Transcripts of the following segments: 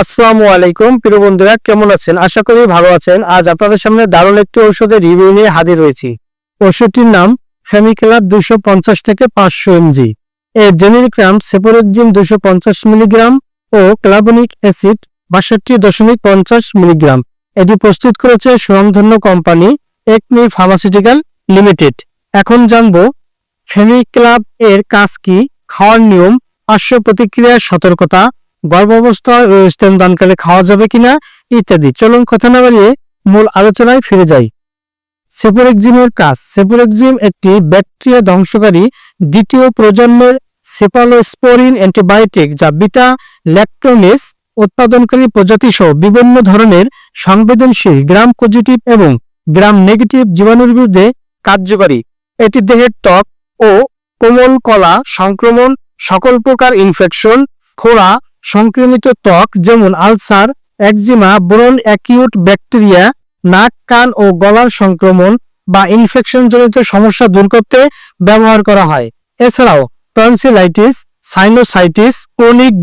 আসসালামু আলাইকুম। প্রিয় বন্ধুরা, কেমন আছেন? আশা করি ভালো আছেন। আজ আপনাদের সামনে দারুণ একটি ঔষধের রিভিউ নিয়ে হাজির হয়েছি। ওষুধটির নাম ফেমিক্লাব দুশো পঞ্চাশ থেকে পাঁচশো এমজি। এর জেনেরিক নাম সেপোরেকজিন দুশো পঞ্চাশ মিলিগ্রাম ও ক্লাবনিক অ্যাসিড বাষট্টি দশমিক পঞ্চাশ মিলিগ্রাম। এটি প্রস্তুত করেছে সুনামধন্য কোম্পানি একমি ফার্মাসিউটিক্যাল লিমিটেড। এখন জানব ফেমিক্লাব এর কাজ কি, খাওয়ার নিয়ম, পার্শ্ব প্রতিক্রিয়ার সতর্কতা গর্ভাবস্থায় ও স্তনদানকালে খাওয়া যাবে কিনা ইত্যাদি। চলুন কথা না বাড়িয়ে মূল আলোচনায় ফিরে যাই। সেপোরেক্সিমের কাজ। সেপোরেক্সিম একটি ব্যাকটেরিয়া ধ্বংসকারী দ্বিতীয় প্রজন্মের সেপালোস্পোরিন অ্যান্টিবায়োটিক যা বিটা ল্যাক্টোনেস উৎপাদনকারী প্রজাতি সহ বিভিন্ন ধরনের সংবেদনশীল গ্রাম পজিটিভ এবং গ্রাম নেগেটিভ জীবাণুর বিরুদ্ধে কার্যকরী। এটি দেহের ত্বক ও কোমল কলা সংক্রমণ, সকল প্রকার ইনফেকশন ফোড়া সংক্রমিত ত্বক যেমন আলসার, একজিমা, ব্রন, অ্যাকিউট ব্যাকটেরিয়া, নাক, কান ও গলার সংক্রমণ বা ইনফেকশন জনিত সমস্যা দূর করতে ব্যবহার করা হয়। এছাড়াও tonsillitis, sinusitis chronic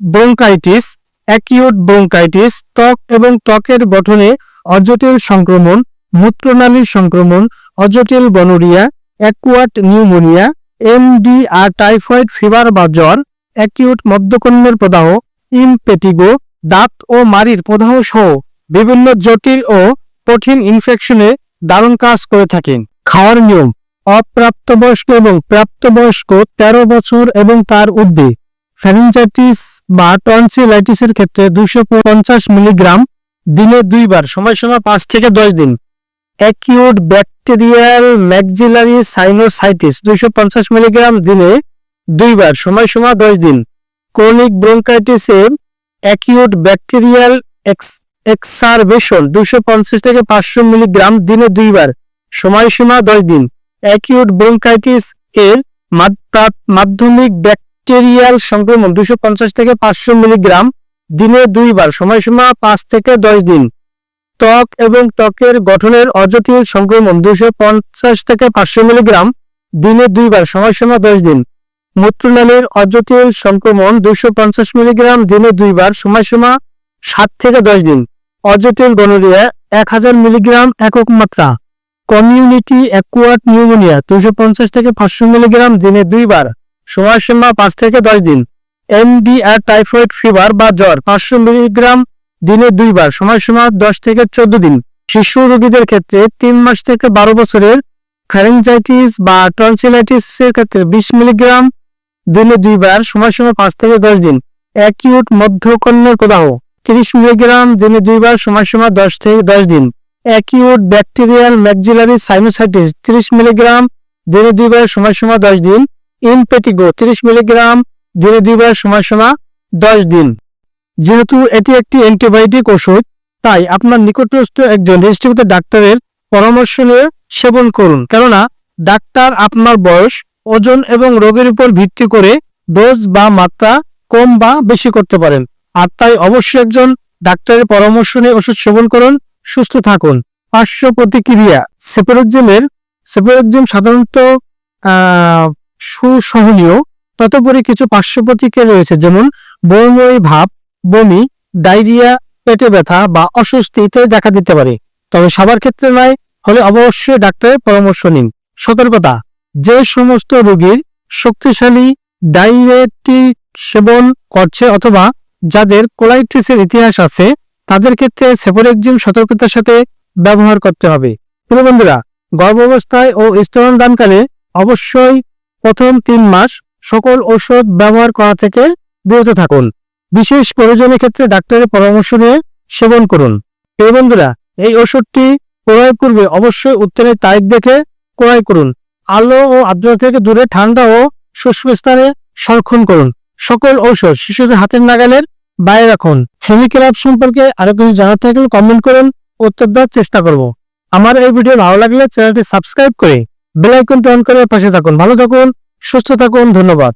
bronchitis, acute bronchitis, ত্বক এবং ত্বকের গঠনে অজটিল সংক্রমণ, মূত্রনালীর সংক্রমণ, অজটিল gonorrhoea acute pneumonia, MDR typhoid, fever বা জ্বর অ্যাকিউট মধ্যকন্যের প্রদাহ ইমপেটিগো দাঁত ও মারির প্রদাহ সহ বিভিন্ন জটিল ও কঠিন ইনফেকশনে দারুণ কাজ করে থাকেন। খাওয়ার নিয়ম, অপ্রাপ্তবয়স্ক এবং প্রাপ্তবয়স্ক তেরো বছর এবং তার ঊর্ধ্বে। ফ্যারিঞ্জাইটিস বা টনসিলাইটিসের ক্ষেত্রে দুশো পঞ্চাশ মিলিগ্রাম দিনে দুইবার সময়সীমা পাঁচ থেকে দশ দিন। অ্যাকিউট ব্যাকটেরিয়াল ম্যাকজিলারি সাইনোসাইটিস দুশো পঞ্চাশ মিলিগ্রাম দিনে দুইবার সময়সীমা দশ দিন। ক্রনিক ব্রোঙ্কাইটিসে অ্যাকিউট ব্যাকটেরিয়াল এক্সারবেশন দুশো পঞ্চাশ থেকে পাঁচশো মিলিগ্রাম দিনে দুইবার সময়সীমা দশ দিন। অ্যাকিউট ব্রোঙ্কাইটিস এর মাধ্যমিক ব্যাকটেরিয়াল সংক্রমণ দুশো পঞ্চাশ থেকে পাঁচশো মিলিগ্রাম দিনে দুইবার সময়সীমা পাঁচ থেকে দশ দিন। ত্বক এবং ত্বকের গঠনের অজটিল সংক্রমণ দুশো পঞ্চাশ থেকে পাঁচশো মিলিগ্রাম দিনে দুইবার সময়সীমা দশ দিন। মূত্রনালীর অজটিল সংক্রমণ দুশো পঞ্চাশ মিলিগ্রাম দিনে দুইবার, সময়সীমা সাত থেকে দশ দিন। অজটিল গনোরিয়া এক হাজার মিলিগ্রাম একক মাত্রা। কমিউনিটি অ্যাকুয়াট নিউমোনিয়া দুশো পঞ্চাশ থেকে পাঁচশো মিলিগ্রাম দিনে দুইবার, সময়সীমা পাঁচ থেকে দশ দিন। এমডি আর টাইফয়েড ফিভার বা জ্বর পাঁচশো মিলিগ্রাম দিনে দুইবার, সময়সীমা দশ থেকে চোদ্দ দিন। শিশু রোগীদের ক্ষেত্রে তিন মাস থেকে বারো বছরের ফ্যারেঞ্জাইটিস বা টনসিলাইটিস এর ক্ষেত্রে বিশ মিলিগ্রাম দিনে দুইবার সময়সীমা পাঁচ থেকে দশ দিন। অ্যাকিউট মধ্যকন্যের প্রদাহ তিরিশ মিলিগ্রাম, দিনে দুইবার সময়সীমা দশ থেকে দশ দিন। অ্যাকিউট ব্যাকটেরিয়াল ম্যাকজিলারি সাইনোসাইটিস, তিরিশ মিলিগ্রাম, দিনে দুইবার সময়সীমা দশ দিন। ইনপেটিগো, তিরিশ মিলিগ্রাম, দিনে দুইবার সময়সীমা দশ দিন। যেহেতু এটি একটি অ্যান্টিবায়োটিক ওষুধ, তাই আপনার নিকটস্থ একজন রেজিস্ট্রিকৃত ডাক্তারের পরামর্শ নিয়ে সেবন করুন। কেননা, ডাক্তার আপনার বয়স ওজন এবং রোগের উপর ভিত্তি করে ডোজ বা মাত্রা কম বা বেশি করতে পারেন। আর তাই অবশ্যই একজন ডাক্তারের পরামর্শ নিয়ে ওষুধ সেবন করুন, সুস্থ থাকুন। পার্শ্ব প্রতিক্রিয়া সেপারোজিমের সেপারোজিম সাধারণত সুসহনীয়। ততপরি কিছু পার্শ্ব প্রতিক্রিয়া রয়েছে, যেমন বমিময়ী ভাব বমি, ডায়রিয়া, পেটে ব্যথা বা অস্বস্তি ইত্যাদি দেখা দিতে পারে। তবে সবার ক্ষেত্রে নয়, হলে অবশ্যই ডাক্তারের পরামর্শ নিন। সতর্কতা যে সমস্ত রোগীর শক্তিশালী ডাইরেটিক সেবন করছে অথবা যাদের কোলাইটিসের ইতিহাস আছে, তাদের ক্ষেত্রে সেপোরেকজিম সতর্কতার সাথে ব্যবহার করতে হবে। প্রিয় বন্ধুরা, গর্ভাবস্থায় ও স্তনদানকালে অবশ্যই প্রথম তিন মাস সকল ঔষধ ব্যবহার করা থেকে বিরত থাকুন। বিশেষ প্রয়োজনের ক্ষেত্রে ডাক্তারের পরামর্শ নিয়ে সেবন করুন। প্রিয় বন্ধুরা, এই ওষুধটি ক্রয় পূর্বে অবশ্যই উত্তরের তারিখ দেখে ক্রয় করুন। আলো ও আর্দ্রতা থেকে দূরে, ঠান্ডা ও শুষ্ক স্থানে সংরক্ষণ করুন। সকল ঔষধ শিশুদের হাতের নাগালের বাইরে রাখুন। কেমিক্যাল অ্যাপ সম্পর্কে আরও কিছু জানার থাকলে কমেন্ট করুন, উত্তর দেওয়ার চেষ্টা করব। আমার এই ভিডিও ভালো লাগলে চ্যানেলটি সাবস্ক্রাইব করে বেলাইকন টন করে পাশে থাকুন। ভালো থাকুন, সুস্থ থাকুন, ধন্যবাদ।